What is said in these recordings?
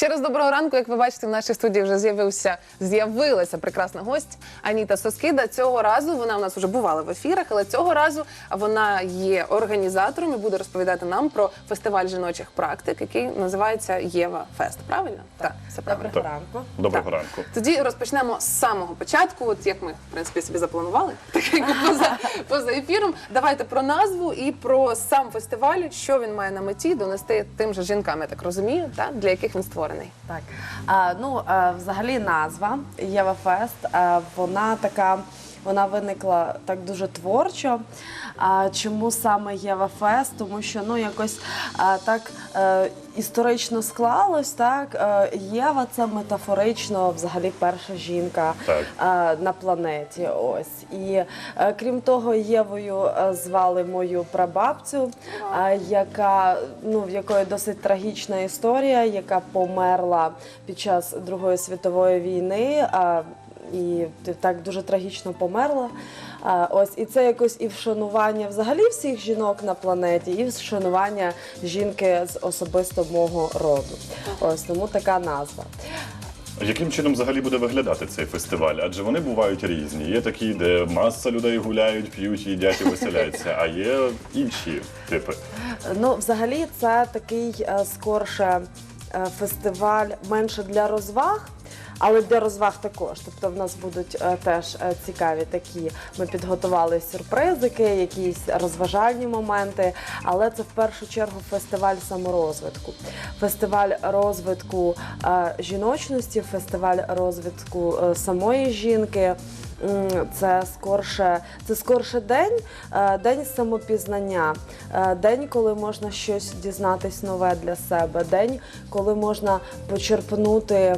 Ще раз доброго ранку. Як ви бачите, в нашій студії вже з'явився з'явилася прекрасна гость Аніта Соскида. Цього разу вона у нас вже бувала в ефірах, але цього разу вона є організатором і буде розповідати нам про фестиваль жіночих практик, який називається Єва Фест. Правильно? Так, все правильно. Доброго ранку. Доброго Так. ранку. Тоді розпочнемо з самого початку, от як ми в принципі собі запланували, так як поза, поза ефіром. Давайте про назву і про сам фестиваль, що він має на меті донести тим же жінкам, я так розумію, так, для яких він створений. Так. А, ну, а, взагалі назва Єва Фест, е, вона така. Вона виникла так дуже творчо. А чому саме Єва Фест? Тому що ну якось а, так е, історично склалось. Так е, Єва це метафорично взагалі перша жінка е, на планеті. Ось і е, крім того, Євою е, звали мою прабабцю, е, яка ну в якої досить трагічна історія, яка померла під час Другої світової війни. е, і так дуже трагічно померла. Ось і це якось і вшанування взагалі всіх жінок на планеті, і вшанування жінки з особисто мого роду. Ось тому така назва. Яким чином взагалі буде виглядати цей фестиваль? Адже вони бувають різні. Є такі, де маса людей гуляють, п'ють, їдять і веселяться, а є інші типи. Ну, взагалі, це такий е, скорше е, фестиваль менше для розваг. Але для розваг також. Тобто в нас будуть е, теж е, цікаві такі. Ми підготували сюрпризики, якісь розважальні моменти. Але це в першу чергу фестиваль саморозвитку, фестиваль розвитку е, жіночності, фестиваль розвитку самої жінки. Це скорше, це скорше день, день самопізнання, день, коли можна щось дізнатись нове для себе, день, коли можна почерпнути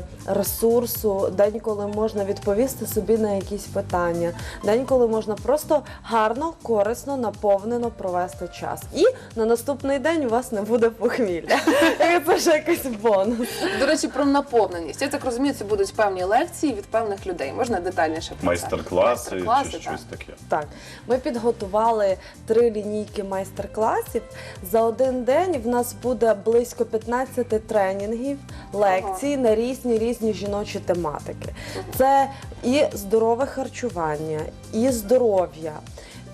ресурсу, день, коли можна відповісти собі на якісь питання, день, коли можна просто гарно, корисно, наповнено провести час. І на наступний день у вас не буде похмілля. І Це вже якийсь бонус. До речі, про наповненість. Я так розумію, це будуть певні лекції від певних людей. Можна детальніше про? Майстер-класи Майстер-класи, чи так. щось таке. Так, ми підготували три лінійки майстер-класів. За один день в нас буде близько 15 тренінгів, лекцій на різні різні жіночі тематики. Це і здорове харчування, і здоров'я.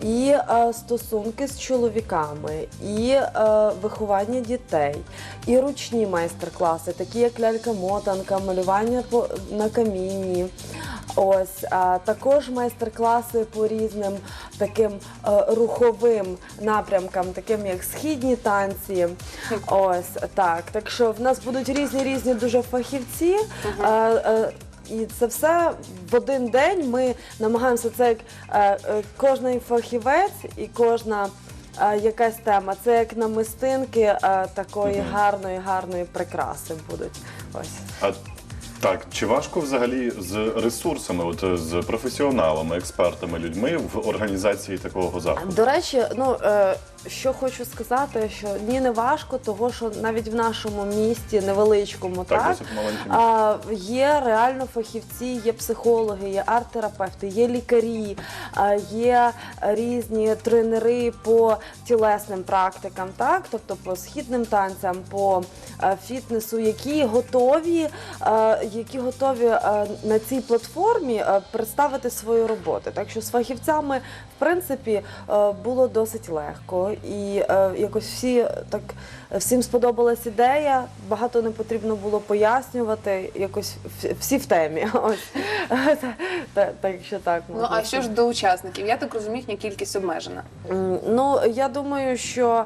І е, стосунки з чоловіками, і е, виховання дітей, і ручні майстер-класи, такі як лялька-мотанка, малювання на камінні. Ось а також майстер-класи по різним таким е, руховим напрямкам, таким як східні танці. Ось так. Так що в нас будуть різні різні дуже фахівці. Е, е, і це все в один день. Ми намагаємося це як е, е, кожний фахівець і кожна. е, Якась тема, це як намистинки е, такої гарної, гарної прикраси будуть. Ось. А так, чи важко взагалі з ресурсами, от з професіоналами, експертами, людьми в організації такого заходу? До речі, ну е, що хочу сказати, що ні не важко, того що навіть в нашому місті невеличкому, Так, так, а, є реально фахівці, є психологи, є арт-терапевти, є лікарі, а, є різні тренери по тілесним практикам, так, тобто по східним танцям, по е, фітнесу, які готові, е, які готові е, на цій платформі е, представити свої роботи. Так що з фахівцями, в принципі, е, було досить легко, і е, якось всі так всім сподобалась ідея. Багато не потрібно було пояснювати. Якось всі в темі. Ось так, що так Ну а що ж до учасників? Я так розумію, їхня кількість обмежена. Ну, я думаю, що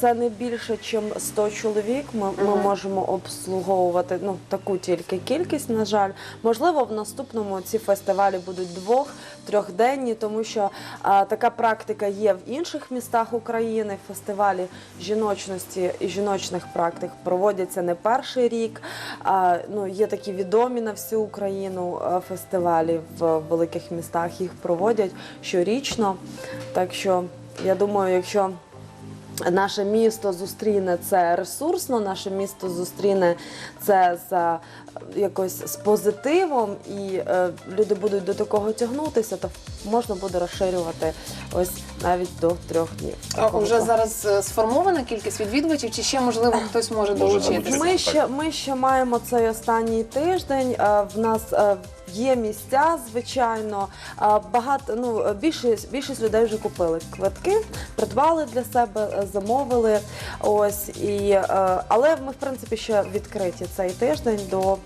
це не більше, ніж 100 чоловік. Ми, ми можемо обслуговувати ну, таку тільки кількість, на жаль. Можливо, в наступному ці фестивалі будуть двох, трьохденні, тому що е, така практика є в інших містах України. Фестивалі жіночності і жіночних практик проводяться не перший рік. А, ну, є такі відомі на всю Україну е, фестивалі в великих містах. Їх проводять щорічно. Так що я думаю, якщо наше місто зустріне це ресурсно, наше місто зустріне це за е, якось з позитивом, і е, люди будуть до такого тягнутися, то можна буде розширювати ось навіть до трьох днів. А, Вже зараз е, сформована кількість відвідувачів, чи ще можливо хтось може Може долучитися? долучитися. Ми ще, ми ще маємо цей останній тиждень. Е, В нас е, є місця, звичайно. Е, Багато ну більшість, більшість людей вже купили квитки, придбали для себе, е, замовили. Ось і е, але ми в принципі ще відкриті цей тиждень до.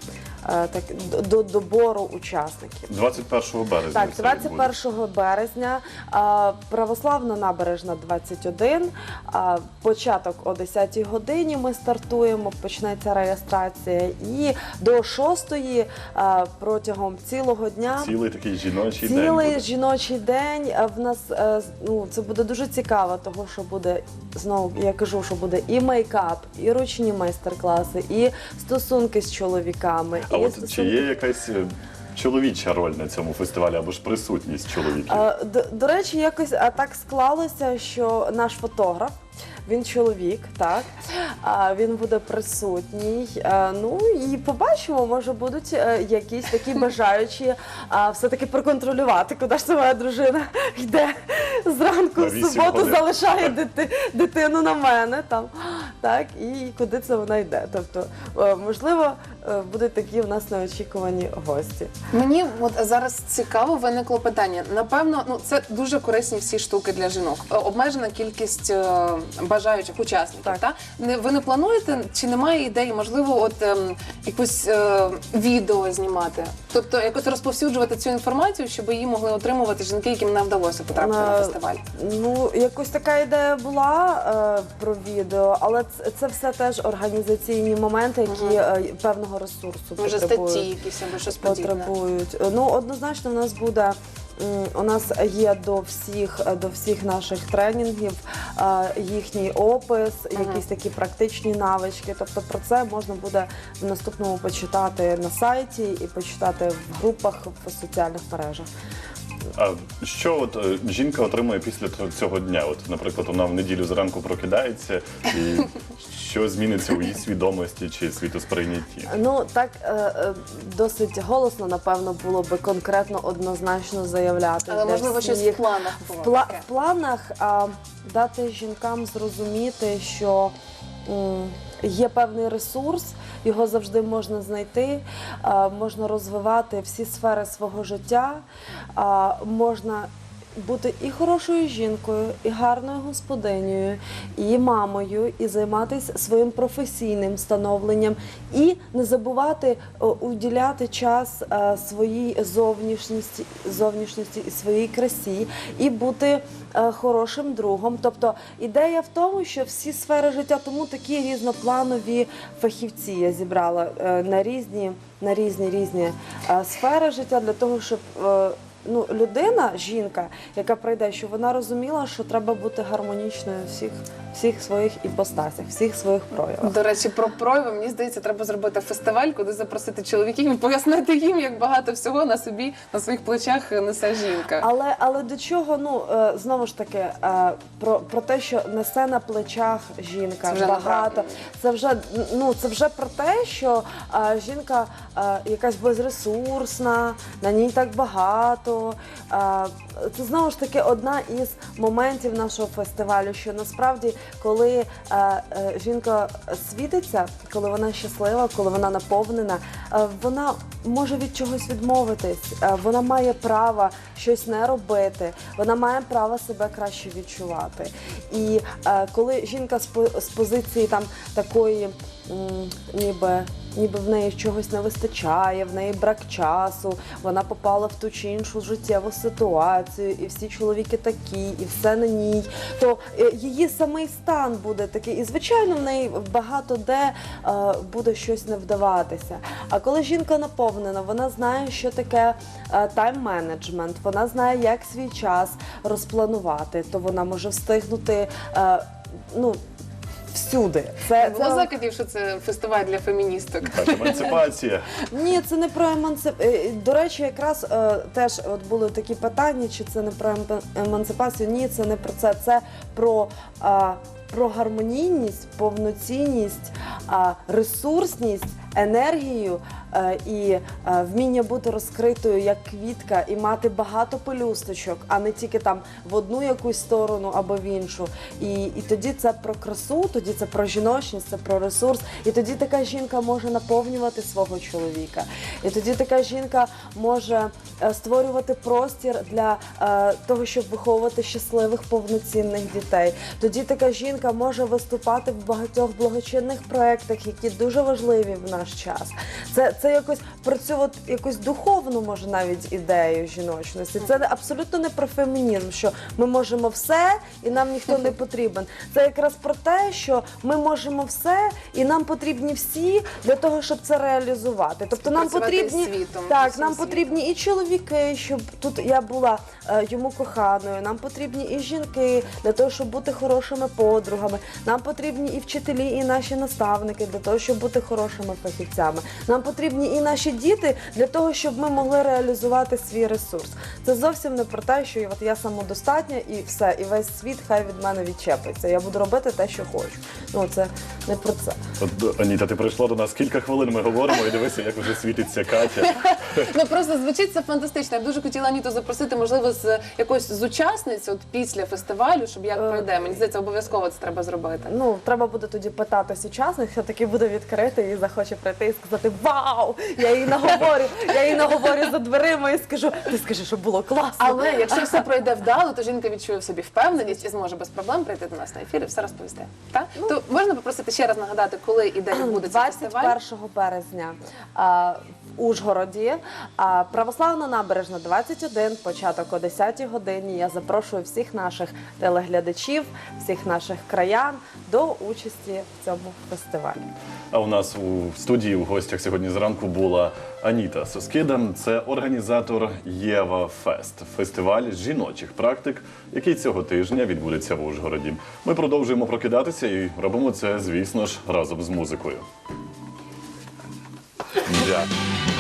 Е, Так, до, до добору учасників. 21 березня. Так, це відбудеться. 21 березня, а, православна набережна 21, а, початок о 10 годині ми стартуємо, почнеться реєстрація. І до 6 а, протягом цілого дня. Цілий такий жіночий день. Цілий буде. жіночий день а, в нас е, з- ну це буде дуже цікаво, того що буде знову. Я кажу, що буде і мейкап, і ручні майстер-класи, і стосунки з чоловіками. А от чи є якась е, чоловіча роль на цьому фестивалі або ж присутність чоловіків? До, до речі, якось так склалося, що наш фотограф. Він чоловік, так а, він буде присутній. Ну і побачимо, може будуть е, якісь такі бажаючі все-таки проконтролювати, куди ж це моя дружина йде зранку в суботу, годин. залишає дити, дитину на мене там, так і куди це вона йде. Тобто, е, можливо, е, будуть такі в нас неочікувані гості. Мені от зараз цікаво виникло питання. Напевно, ну це дуже корисні всі штуки для жінок. Обмежена кількість е, бажаючих учасників. Так. Та ви не плануєте чи немає ідеї, можливо, от ем, якусь е, відео знімати? Тобто якось розповсюджувати цю інформацію, щоб її могли отримувати жінки, яким не вдалося потрапити на Е, фестиваль. Ну, якось така ідея була е, про відео, але це, це все теж організаційні моменти, які е, певного ресурсу Може, потребують. статті якісь або щось подібне. потребують. Ну, однозначно, в нас буде. У нас є до всіх до всіх наших тренінгів їхній опис, якісь такі практичні навички. Тобто про це можна буде в наступному почитати на сайті і почитати в групах в соціальних мережах. А що от е, жінка отримує після т- цього дня? От, наприклад, вона в неділю зранку прокидається, і що зміниться у її свідомості чи світосприйнятті? Ну так е, е, досить голосно, напевно, було би конкретно однозначно заявляти. Але для можливо щось в всіх. планах в, пла- таке. в планах а, дати жінкам зрозуміти, що м, є певний ресурс, його завжди можна знайти, можна розвивати всі сфери свого життя, а, можна. Бути і хорошою жінкою, і гарною господинею, і мамою, і займатися своїм професійним становленням, і не забувати уділяти час е, своїй зовнішності, зовнішності і своїй красі, і бути е, хорошим другом. Тобто ідея в тому, що всі сфери життя, тому такі різнопланові фахівці я зібрала е, на різні, на різні різні е, сфери життя для того, щоб. Ну, людина, жінка, яка прийде, що вона розуміла, що треба бути гармонічною у всіх, всіх своїх іпостасях, всіх своїх проявах. До речі, про прояви, мені здається, треба зробити фестиваль, куди запросити чоловіків і пояснити їм, як багато всього на собі, на своїх плечах несе жінка. Але але до чого, ну е, знову ж таки, е, про, про те, що несе на плечах жінка Це багато. Це вже ну це вже про те, що е, жінка якась безресурсна, на ній так багато. Е, це знову ж таки одна із моментів нашого фестивалю. Що насправді, коли е, е, жінка світиться, коли вона щаслива, коли вона наповнена, вона може від чогось відмовитись. Вона має право щось не робити, вона має право себе краще відчувати. І коли жінка з позиції там такої, ніби. Ніби в неї чогось не вистачає, в неї брак часу, вона попала в ту чи іншу життєву ситуацію, і всі чоловіки такі, і все на ній. То е, її самий стан буде такий. І звичайно, в неї багато де е, буде щось не вдаватися. А коли жінка наповнена, вона знає, що таке тайм-менеджмент, вона знає, як свій час розпланувати, то вона може встигнути. е, ну, Всюди. Це, Було закидів, що це фестиваль для феміністок. Так, емансипація. Ні, це не про емансипацію. До речі, якраз е, теж от були такі питання, чи це не про емансипацію. Ні, це не про це. Це про, е, про гармонійність, повноцінність, е, ресурсність, енергію е, і е, вміння бути розкритою як квітка і мати багато пелюсточок, а не тільки там в одну якусь сторону або в іншу. І, і тоді це про красу, тоді це про жіночність, це про ресурс. І тоді така жінка може наповнювати свого чоловіка. І тоді така жінка може е, створювати простір для того, щоб виховувати щасливих повноцінних дітей. Тоді така жінка може виступати в багатьох благочинних проєктах, які дуже важливі в наш час. Це, це якось про цю от якусь духовну, може навіть ідею жіночності. Це абсолютно не про фемінізм, що ми можемо все і нам ніхто не потрібен. Це якраз про те, що ми можемо все і нам потрібні всі для того, щоб це реалізувати. Тобто нам потрібні світом, так, нам потрібні і чоловіки, щоб тут я була е, йому коханою. Нам потрібні і жінки для того, щоб бути хорошими подругами. Нам потрібні і вчителі, і наші наставники для того, щоб бути хорошими фахівцями. Нам потрібні і наші діти для того, щоб ми могли реалізувати свій ресурс. Це зовсім не про те, що от я самодостатня і все, і весь світ хай від мене відчепиться. Я буду робити те, що хочу. Ну це не про це. От, Аніта, ти прийшла до нас кілька хвилин. Ми говоримо і дивися, як вже світиться Катя. Ну просто звучить це фантастично. Я б дуже хотіла Аніту запросити, можливо, з якоюсь з учасниць от після фестивалю, щоб як Е, пройде. Мені здається, обов'язково це треба зробити. Ну, треба буде тоді питати сучасних, хто таки буде відкрити і захоче прийти і сказати Вау! Я їй наговорю, я їй наговорю за дверима і скажу, ти скажи, що було класно. Але якщо все пройде вдало, то жінка відчує в собі впевненість і зможе без проблем прийти до нас на ефір і все розповісти. Так то можна попросити ще раз нагадати, коли і де відбудеться фестиваль? 21 березня Ужгороді, православна набережна 21, початок о 10 годині. Я запрошую всіх наших телеглядачів, всіх наших краян до участі в цьому фестивалі. А у нас у студії в гостях сьогодні зранку була Аніта Соскида. Це організатор Єва Фест, фестиваль жіночих практик, який цього тижня відбудеться в Ужгороді. Ми продовжуємо прокидатися і робимо це, звісно ж, разом з музикою. Yeah.